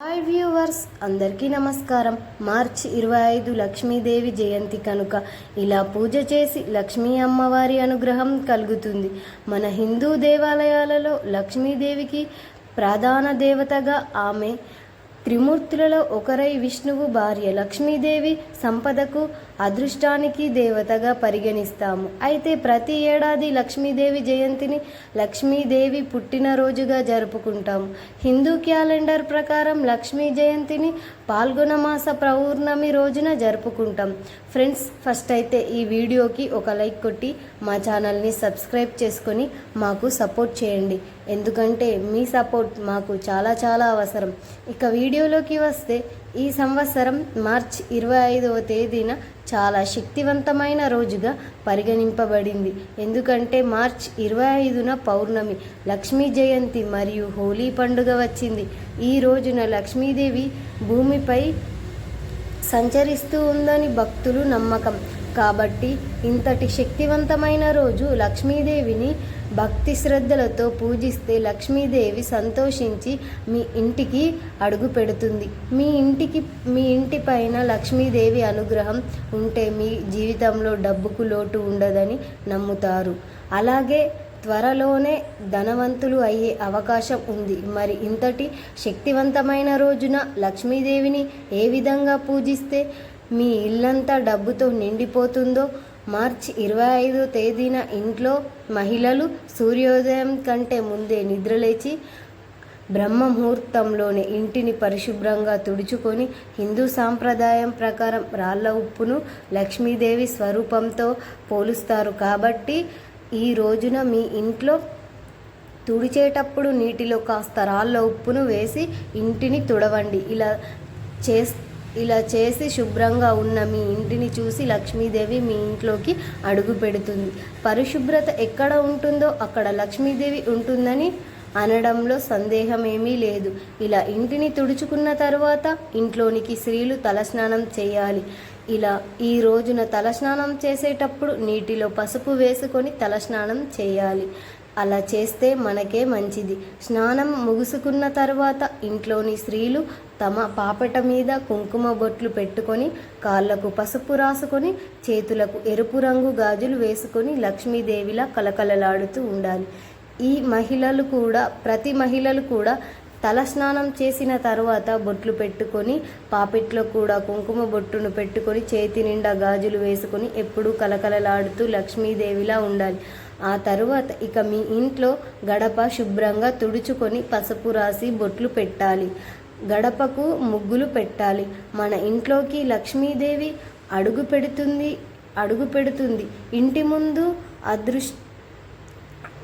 Hi viewers అందరికీ నమస్కారం. మార్చి ఇరవై ఐదు లక్ష్మీదేవి జయంతి కనుక ఇలా పూజ చేసి లక్ష్మీ అమ్మవారి అనుగ్రహం కలుగుతుంది. మన హిందూ దేవాలయాలలో లక్ష్మీదేవికి ప్రధాన దేవతగా ఆమె త్రిమూర్తులలో ఒకరై విష్ణువు భార్య లక్ష్మీదేవి సంపదకు అదృష్టానికి దేవతగా పరిగణిస్తాము. అయితే ప్రతి ఏడాది లక్ష్మీదేవి జయంతిని లక్ష్మీదేవి పుట్టినరోజుగా జరుపుకుంటాము. హిందూ క్యాలెండర్ ప్రకారం లక్ష్మీ జయంతిని పాల్గొన మాస పౌర్ణమి రోజున జరుపుకుంటాం. ఫ్రెండ్స్ ఫస్ట్ అయితే ఈ వీడియోకి ఒక లైక్ కొట్టి మా ఛానల్ని సబ్స్క్రైబ్ చేసుకొని మాకు సపోర్ట్ చేయండి. ఎందుకంటే మీ సపోర్ట్ మాకు చాలా చాలా అవసరం. ఇక వీడియోలోకి వస్తే ఈ సంవత్సరం మార్చ్ ఇరవై ఐదవ తేదీన చాలా శక్తివంతమైన రోజుగా పరిగణింపబడింది. ఎందుకంటే మార్చ్ ఇరవై ఐదున పౌర్ణమి లక్ష్మీ జయంతి మరియు హోలీ పండుగ వచ్చింది. ఈ రోజున లక్ష్మీదేవి భూమిపై సంచరిస్తూ ఉందని భక్తులు నమ్మకం. కాబట్టి ఇంతటి శక్తివంతమైన రోజు లక్ష్మీదేవిని భక్తి శ్రద్ధలతో పూజిస్తే లక్ష్మీదేవి సంతోషించి మీ ఇంటికి అడుగు పెడుతుంది. మీ ఇంటికి మీ ఇంటి పైన లక్ష్మీదేవి అనుగ్రహం ఉంటే మీ జీవితంలో డబ్బుకు లోటు ఉండదని నమ్ముతారు. అలాగే త్వరలోనే ధనవంతులు అయ్యే అవకాశం ఉంది. మరి ఇంతటి శక్తివంతమైన రోజున లక్ష్మీదేవిని ఏ విధంగా పూజిస్తే మీ ఇల్లంతా డబ్బుతో నిండిపోతుందో మార్చి ఇరవై ఐదో తేదీన ఇంట్లో మహిళలు సూర్యోదయం కంటే ముందే నిద్రలేచి బ్రహ్మ ముహూర్తంలోనే ఇంటిని పరిశుభ్రంగా తుడుచుకొని హిందూ సాంప్రదాయం ప్రకారం రాళ్ళ ఉప్పును లక్ష్మీదేవి స్వరూపంతో పోలుస్తారు. కాబట్టి ఈ రోజున మీ ఇంట్లో తుడిచేటప్పుడు నీటిలో కాస్త రాళ్ళ ఉప్పును వేసి ఇంటిని తుడవండి. ఇలా చేస్ ఇలా చేసి శుభ్రంగా ఉన్న మీ ఇంటిని చూసి లక్ష్మీదేవి మీ ఇంట్లోకి అడుగు పెడుతుంది. పరిశుభ్రత ఎక్కడ ఉంటుందో అక్కడ లక్ష్మీదేవి ఉంటుందని అనడంలో సందేహమేమీ లేదు. ఇలా ఇంటిని తుడుచుకున్న తర్వాత ఇంట్లోనికి స్త్రీలు తలస్నానం చేయాలి. ఇలా ఈ రోజున తలస్నానం చేసేటప్పుడు నీటిలో పసుపు వేసుకొని తలస్నానం చేయాలి. అలా చేస్తే మనకే మంచిది. స్నానం ముగుసుకున్న తర్వాత ఇంట్లోని స్త్రీలు తమ పాపట మీద కుంకుమ బొట్లు పెట్టుకొని కాళ్ళకు పసుపు రాసుకొని చేతులకు ఎరుపు రంగు గాజులు వేసుకొని లక్ష్మీదేవిలా కలకలలాడుతూ ఉండాలి. ఈ మహిళలు కూడా ప్రతి మహిళలు కూడా తల స్నానం చేసిన తర్వాత బొట్లు పెట్టుకొని పాపిట్లో కూడా కుంకుమ బొట్టును పెట్టుకొని చేతి నిండా గాజులు వేసుకొని ఎప్పుడూ కలకలలాడుతూ లక్ష్మీదేవిలా ఉండాలి. ఆ తరువాత ఇక మీ ఇంట్లో గడప శుభ్రంగా తుడుచుకొని పసుపు రాసి బొట్లు పెట్టాలి. గడపకు ముగ్గులు పెట్టాలి. మన ఇంట్లోకి లక్ష్మీదేవి అడుగు పెడుతుంది అడుగు పెడుతుంది. ఇంటి ముందు అదృష్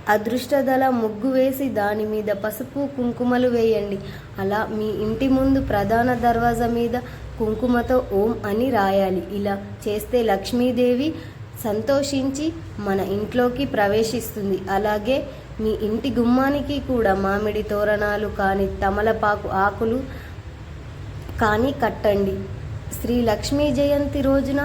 అదృష్టదల ముగ్గు వేసి దాని మీద పసుపు కుంకుమలు వేయండి. అలా మీ ఇంటి ముందు ప్రధాన దర్వాజా మీద కుంకుమతో ఓం అని రాయాలి. ఇలా చేస్తే లక్ష్మీదేవి సంతోషించి మన ఇంట్లోకి ప్రవేశిస్తుంది. అలాగే మీ ఇంటి గుమ్మానికి కూడా మామిడి తోరణాలు కానీ తమలపాకు ఆకులు కానీ కట్టండి. శ్రీ లక్ష్మీ జయంతి రోజున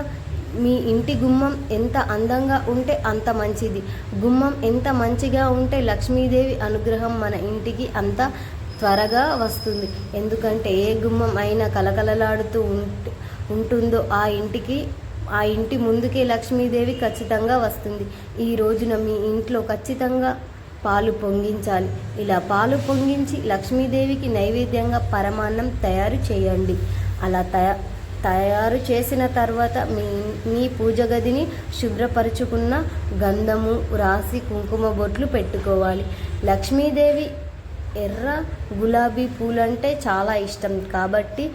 మీ ఇంటి గుమ్మం ఎంత అందంగా ఉంటే అంత మంచిది. గుమ్మం ఎంత మంచిగా ఉంటే లక్ష్మీదేవి అనుగ్రహం మన ఇంటికి అంత త్వరగా వస్తుంది. ఎందుకంటే ఏ గుమ్మం అయినా కలకలలాడుతూ ఉంటుందో ఆ ఇంటికి ఆ ఇంటి ముందుకే లక్ష్మీదేవి ఖచ్చితంగా వస్తుంది. ఈ రోజున మీ ఇంట్లో ఖచ్చితంగా పాలు పొంగించాలి. ఇలా పాలు పొంగించి లక్ష్మీదేవికి నైవేద్యంగా పరమాన్నం తయారు చేయండి. అలా తయా తయారు చేసిన తర్వాత మీ మీ పూజ గదిని శుభ్రపరుచుకున్న గంధము రాసి కుంకుమ బొట్లు పెట్టుకోవాలి. లక్ష్మీదేవి ఎర్ర గులాబీ పూలంటే చాలా ఇష్టం. కాబట్టి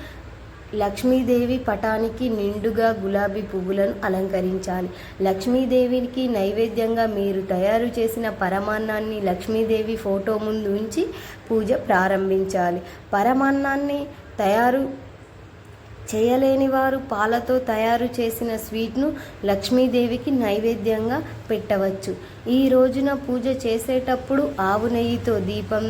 లక్ష్మీదేవి పటానికి నిండుగా గులాబీ పువ్వులను అలంకరించాలి. లక్ష్మీదేవికి నైవేద్యంగా మీరు తయారు చేసిన పరమాన్నాన్ని లక్ష్మీదేవి ఫోటో ముందు ఉంచి పూజ ప్రారంభించాలి. పరమాన్నాన్ని తయారు చేయలేని వారు పాలతో తయారు చేసిన స్వీట్ను లక్ష్మీదేవికి నైవేద్యంగా పెట్టవచ్చు. ఈ రోజున పూజ చేసేటప్పుడు ఆవు నెయ్యితో దీపం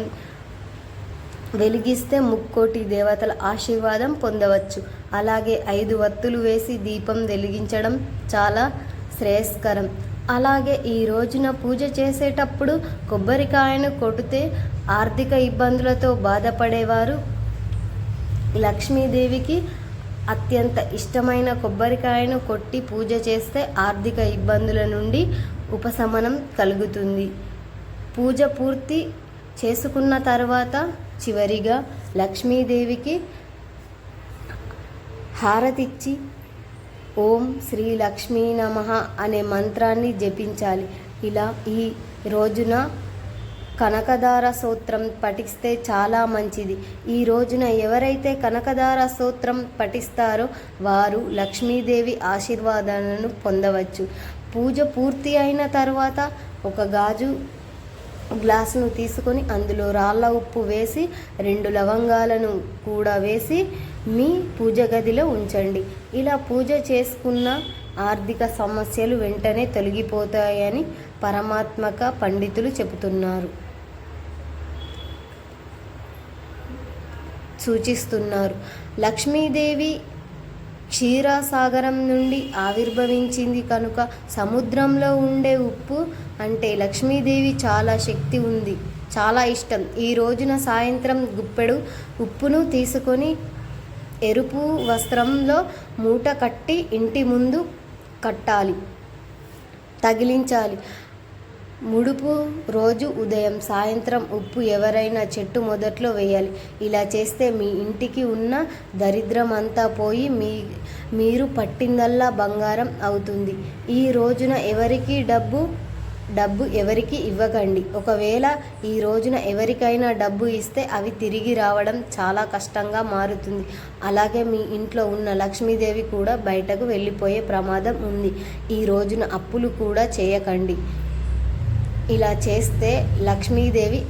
వెలిగిస్తే ముక్కోటి దేవతల ఆశీర్వాదం పొందవచ్చు. అలాగే ఐదు వత్తులు వేసి దీపం వెలిగించడం చాలా శ్రేయస్కరం. అలాగే ఈ రోజున పూజ చేసేటప్పుడు కొబ్బరికాయను కొడితే ఆర్థిక ఇబ్బందులతో బాధపడేవారు. లక్ష్మీదేవికి అత్యంత ఇష్టమైన కొబ్బరికాయను కొట్టి పూజ చేస్తే ఆర్థిక ఇబ్బందుల నుండి ఉపశమనం కలుగుతుంది. పూజ పూర్తి చేసుకున్న తర్వాత చివరిగా లక్ష్మీదేవికి హారతిచ్చి ఓం శ్రీ లక్ష్మీ నమ అనే మంత్రాన్ని జపించాలి. ఇలా ఈ రోజున కనకదార సూత్రం పఠిస్తే చాలా మంచిది. ఈ రోజున ఎవరైతే కనకదార సూత్రం పఠిస్తారో వారు లక్ష్మీదేవి ఆశీర్వాదాలను పొందవచ్చు. పూజ పూర్తి అయిన తర్వాత ఒక గాజు గ్లాసును తీసుకొని అందులో రాళ్ళ ఉప్పు వేసి రెండు లవంగాలను కూడా వేసి మీ పూజ గదిలో ఉంచండి. ఇలా పూజ చేసుకున్న ఆర్థిక సమస్యలు వెంటనే తొలగిపోతాయని పరమాత్మక పండితులు చెబుతున్నారు. సూచిస్తున్నారు. లక్ష్మీదేవి క్షీరసాగరం నుండి ఆవిర్భవించింది కనుక సముద్రంలో ఉండే ఉప్పు అంటే లక్ష్మీదేవి చాలా శక్తి ఉంది చాలా ఇష్టం. ఈ రోజున సాయంత్రం గుప్పెడు ఉప్పును తీసుకొని ఎరుపు వస్త్రంలో మూట కట్టి ఇంటి ముందు కట్టాలి తగిలించాలి. ముడుపు రోజు ఉదయం సాయంత్రం ఉప్పు ఎవరైనా చెట్టు మొదట్లో వేయాలి. ఇలా చేస్తే మీ ఇంటికి ఉన్న దరిద్రం అంతా పోయి మీ మీరు పట్టిందల్లా బంగారం అవుతుంది. ఈ రోజున ఎవరికి డబ్బు డబ్బు ఎవరికి ఇవ్వకండి. ఒకవేళ ఈ రోజున ఎవరికైనా డబ్బు ఇస్తే అవి తిరిగి రావడం చాలా కష్టంగా మారుతుంది. అలాగే మీ ఇంట్లో ఉన్న లక్ష్మీదేవి కూడా బయటకు వెళ్ళిపోయే ప్రమాదం ఉంది. ఈ రోజున అప్పులు కూడా చేయకండి. ఇలా చేస్తే లక్ష్మీదేవి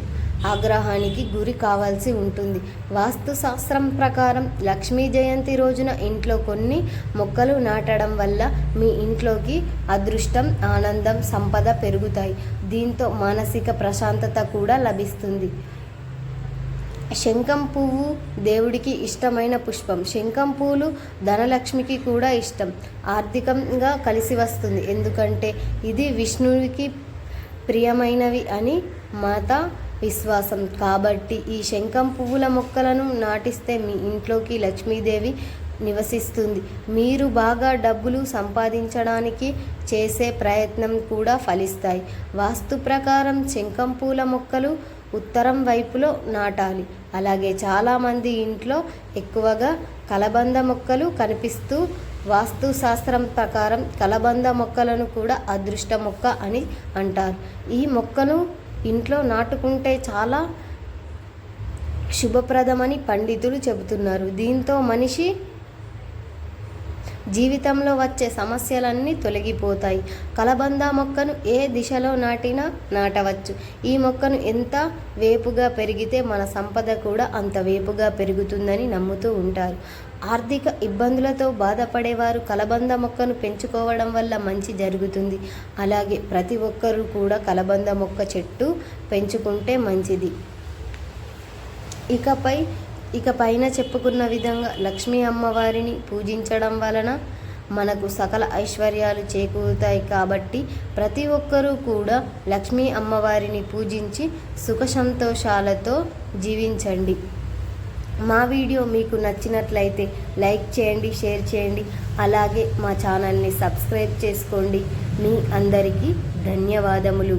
ఆగ్రహానికి గురి కావాల్సి ఉంటుంది. వాస్తుశాస్త్రం ప్రకారం లక్ష్మీ జయంతి రోజున ఇంట్లో కొన్ని మొక్కలు నాటడం వల్ల మీ ఇంట్లోకి అదృష్టం ఆనందం సంపద పెరుగుతాయి. దీంతో మానసిక ప్రశాంతత కూడా లభిస్తుంది. శంఖం పువ్వు దేవుడికి ఇష్టమైన పుష్పం. శంఖం పూలు ధనలక్ష్మికి కూడా ఇష్టం. ఆర్థికంగా కలిసి వస్తుంది. ఎందుకంటే ఇది విష్ణువుకి ప్రియమైనవి అని మాత విశ్వాసం. కాబట్టి ఈ శంఖం పువ్వుల మొక్కలను నాటిస్తే మీ ఇంట్లోకి లక్ష్మీదేవి నివసిస్తుంది. మీరు బాగా డబ్బులు సంపాదించడానికి చేసే ప్రయత్నం కూడా ఫలిస్తాయి. వాస్తు ప్రకారం శంఖం పూల మొక్కలు ఉత్తరం వైపులో నాటాలి. అలాగే చాలామంది ఇంట్లో ఎక్కువగా కలబంద మొక్కలు కనిపిస్తూ వాస్తు శాస్త్రం ప్రకారం కలబంద మొక్కలను కూడా అదృష్ట మొక్క అని అంటారు. ఈ మొక్కను ఇంట్లో నాటుకుంటే చాలా శుభప్రదమని పండితులు చెబుతున్నారు. దీంతో మనిషి జీవితంలో వచ్చే సమస్యలన్నీ తొలగిపోతాయి. కలబంద మొక్కను ఏ దిశలో నాటినా నాటవచ్చు. ఈ మొక్కను ఎంత వేపుగా పెరిగితే మన సంపద కూడా అంత వేపుగా పెరుగుతుందని నమ్ముతూ ఉంటారు. ఆర్థిక ఇబ్బందులతో బాధపడేవారు కలబంద మొక్కను పెంచుకోవడం వల్ల మంచి జరుగుతుంది. అలాగే ప్రతి ఒక్కరూ కూడా కలబంద మొక్క చెట్టు పెంచుకుంటే మంచిది. ఇకపై ఇక పైన చెప్పుకున్న విధంగా లక్ష్మీ అమ్మవారిని పూజించడం వలన మనకు సకల ఐశ్వర్యాలు చేకూరుతాయి కాబట్టి ప్రతి ఒక్కరూ కూడా లక్ష్మీ అమ్మవారిని పూజించి సుఖ సంతోషాలతో జీవించండి. మా వీడియో మీకు నచ్చినట్లయితే లైక్ చేయండి షేర్ చేయండి అలాగే మా ఛానల్ని సబ్స్క్రైబ్ చేసుకోండి. మీ అందరికీ ధన్యవాదములు.